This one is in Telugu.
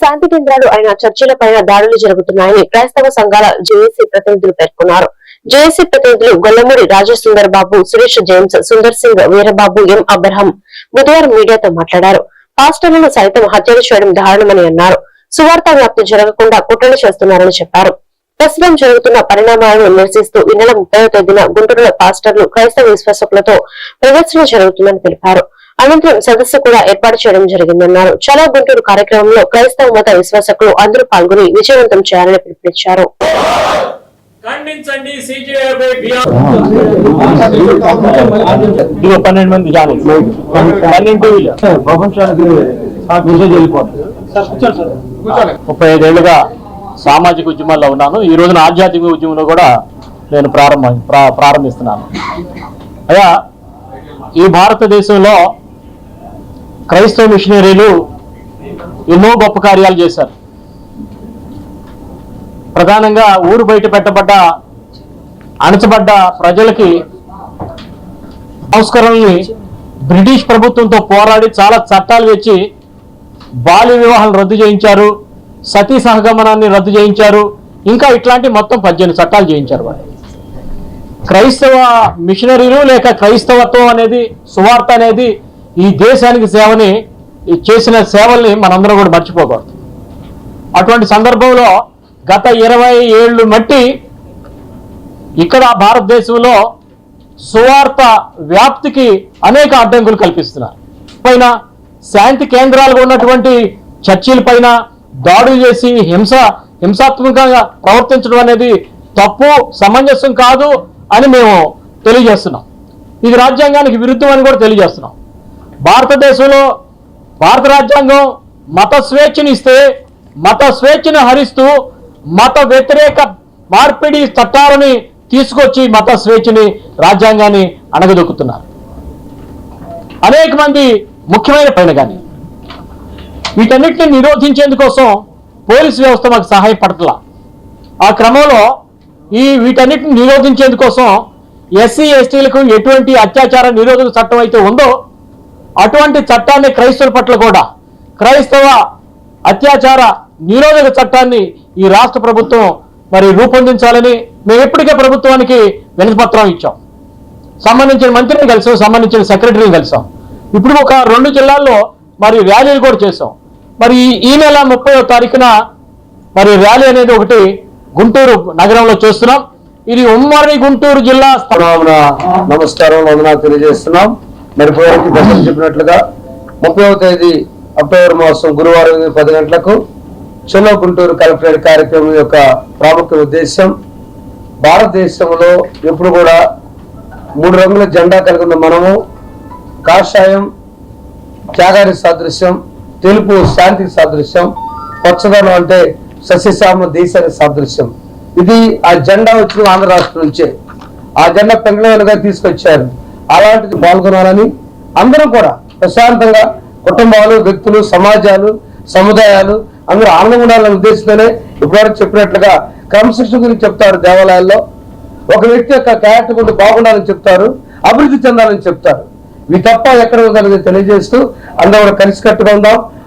శాంతి కేంద్రాలు అయిన చర్చిలపైన దాడులు జరుగుతున్నాయని క్రైస్తవ సంఘాల జేఏసీ ప్రతినిధులు పేర్కొన్నారు. జేఏసీ ప్రతినిధులు Gollamuri Rajasundar Babu Suresh James Sundar Singh Veerababu M Abraham బుధవారం మీడియాతో మాట్లాడారు. పాస్టర్లను సైతం హత్యలు చేయడం దారుణమని అన్నారు. సువార్త వ్యాప్తి జరగకుండా కుట్రలు చేస్తున్నారని చెప్పారు. ప్రస్తుతం జరుగుతున్న పరిణామాలను నిరసిస్తూ ఈ నెల ముప్పై తేదీన గుంటూరులో పాస్టర్లు క్రైస్తవ విశ్వాసకులతో ప్రదర్శన జరుగుతుందని తెలిపారు. అనంతరం సదస్సు కూడా ఏర్పాటు చేయడం జరిగిందన్నారు. చాలా గుంటూరు కార్యక్రమంలో క్రైస్తవ మత విశ్వాసకులు అందరూ పాల్గొని విజయవంతం చేయాలని పిలుపునిచ్చారు. పన్నెండు మంది ముప్పై ఐదేళ్ళుగా సామాజిక ఉద్యమాల్లో ఉన్నాను. ఈ రోజున ఆధ్యాత్మిక ఉద్యమంలో కూడా నేను ప్రారంభం ప్రా- ప్రారంభిస్తున్నాను. అయ్యా ఈ భారతదేశంలో క్రైస్తవ మిషనరీలు ఎన్నో గొప్ప కార్యాలు చేశారు. ప్రధానంగా ఊరు బయట పెట్టబడ్డ అణచబడ్డ ప్రజలకి సంస్కరణల్ని బ్రిటిష్ ప్రభుత్వంతో పోరాడి చాలా చట్టాలు తెచ్చి బాల్య వివాహాలు రద్దు చేయించారు సతీ సహగమనాన్ని రద్దు చేయించారు ఇంకా ఇట్లాంటి మొత్తం పద్దెనిమిది చట్టాలు చేయించారు వాళ్ళు. క్రైస్తవ మిషనరీలు లేక క్రైస్తవత్వం అనేది సువార్త అనేది ఈ దేశానికి సేవని చేసిన సేవల్ని మనందరం కూడా మర్చిపోకూడదు. అటువంటి సందర్భంలో గత ఇరవై ఏళ్ళు మట్టి ఇక్కడ భారతదేశంలో సువార్త వ్యాప్తికి అనేక అడ్డంకులు కల్పిస్తున్నారు. పైన శాంతి కేంద్రాలుగా ఉన్నటువంటి చర్చిల పైన దాడులు చేసి హింస హింసాత్మకంగా ప్రవర్తించడం అనేది తప్పు సమంజసం కాదు అని మేము తెలియజేస్తున్నాం. ఇది రాజ్యాంగానికి విరుద్ధం అని కూడా తెలియజేస్తున్నాం. భారతదేశంలో భారత రాజ్యాంగం మత స్వేచ్ఛను ఇస్తే మత స్వేచ్ఛను హరిస్తూ మత వ్యతిరేక మార్పిడి చట్టాలని తీసుకొచ్చి మత స్వేచ్ఛని రాజ్యాంగాన్ని అణగదొక్కుతున్నారు. అనేక మంది ముఖ్యమైన పైన కానీ వీటన్నిటిని నిరోధించేందుకోసం పోలీసు వ్యవస్థ మాకు సహాయపడట్లా ఆ క్రమంలో ఈ వీటన్నిటిని నిరోధించేందుకోసం ఎస్సీ ఎస్టీలకు ఎటువంటి అత్యాచార నిరోధక చట్టం అయితే ఉందో అటువంటి చట్టాన్ని క్రైస్తవుల పట్ల కూడా క్రైస్తవ అత్యాచార నిరోధక చట్టాన్ని ఈ రాష్ట్ర ప్రభుత్వం మరి రూపొందించాలని మేము ఇప్పటికే ప్రభుత్వానికి వినతిపత్రం ఇచ్చాం. సంబంధించిన మంత్రిని కలిసాం సంబంధించిన సెక్రటరీని కలిసాం. ఇప్పుడు ఒక రెండు జిల్లాల్లో మరి ర్యాలీలు కూడా చేసాం మరి ఈ- నెల ముప్పై తారీఖున మరి ర్యాలీ అనేది ఒకటి గుంటూరు నగరంలో చూస్తున్నాం. ఇది ఉమ్మడి గుంటూరు జిల్లా నమస్కారం వందనాలు తెలియజేస్తున్నాం. మరి పోయినకి దశలు చెప్పినట్లుగా ముప్పైవ తేదీ అక్టోబర్ మాసం గురువారం పది గంటలకు చెలో గుంటూరు కలెక్టరేట్ కార్యక్రమం యొక్క ప్రాముఖ్య ఉద్దేశం భారతదేశంలో ఎప్పుడు కూడా మూడు రంగుల జెండా కలిగిన మనము కాషాయం త్యాగారి సాదృశ్యం తెలుపు శాంతికి సాదృశ్యం పచ్చదనం అంటే సస్యశ్యామ దేశానికి సాదృశ్యం. ఇది ఆ జెండా వచ్చిన ఆంధ్ర రాష్ట్రం నుంచే. ఆ జెండా పెంగళగా తీసుకొచ్చారు. అలాంటిది పాల్గొనాలని అందరూ కూడా ప్రశాంతంగా కుటుంబాలు వ్యక్తులు సమాజాలు సముదాయాలు అందరూ ఆనందంగా ఉండాలనే ఉద్దేశంతోనే ఇప్పటివరకు చెప్పినట్లుగా క్రమశిక్షణ గురించి చెప్తారు దేవాలయాల్లో. ఒక వ్యక్తి యొక్క క్యారెక్టర్ గురించి బాగుండాలని చెప్తారు అభివృద్ధి చెందాలని చెప్తారు. ఇవి తప్ప ఎక్కడ ఉందనేది తెలియజేస్తూ అందరూ కూడా కలిసికట్టుగా ఉందాం.